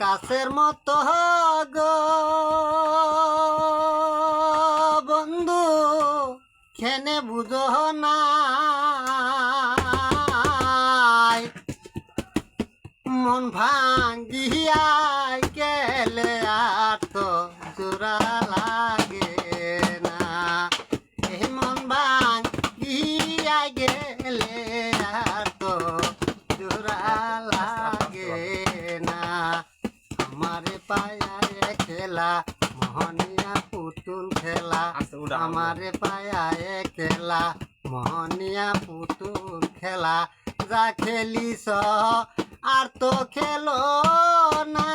কাছের মতো গো বন্ধু খেনে বুঝো না। মন ভাঙ্গিয়া গেলে আর তো জোড়া মোহনিয়া পুতুল খেলা আচ্ছা, আমার। পায়ায় খেলা মোহনিয়া পুতুল খেলা যা খেলিস আর তো খেলো না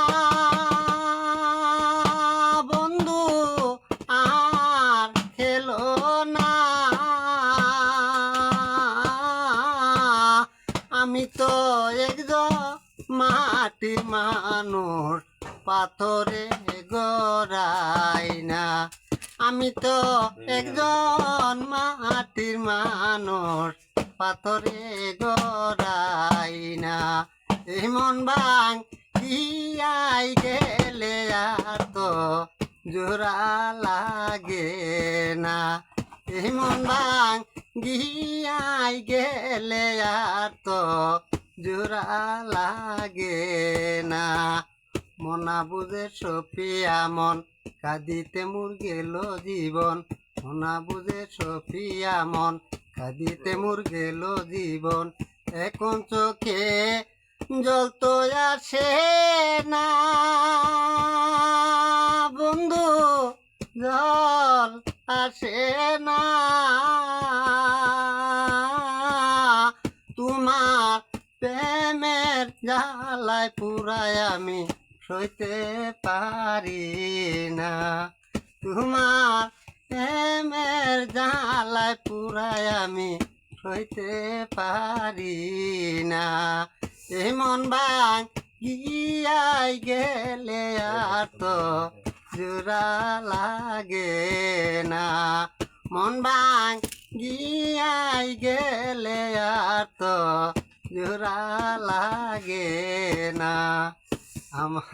বন্ধু আর খেলো না আমি তো একজন মাটি মানুষ পাথরে গড়াই না। আমি তো একজন মাটির মানুষ, পাথরে গড়াই না। এই মন বাং ইয়াই গেলে আর তো জোড়া লাগে না। এই মন বাং গিয়াই গেলে আর তো জোড়া লাগে না। মনা বুঝে সফিয়া মন, কাঁদিতে মুর গেল জীবন। মনা বুঝে সফিয়া মন, কাঁদিতে মুর গেল জীবন। এখন চোখে জল তো আসে না। বন্ধু, জল আসে না। তোমার প্রেমের জ্বালায় পুরায় আমি সইতে পারি না। তোমার প্রেমের জ্বালায় পুরায় আমি সইতে পারি না। এই মন গিয়াই গেলে আর তো জোড়া লাগে না। মন বাং গিয়াই গেলে আর তো জোড়া লাগে না। আমার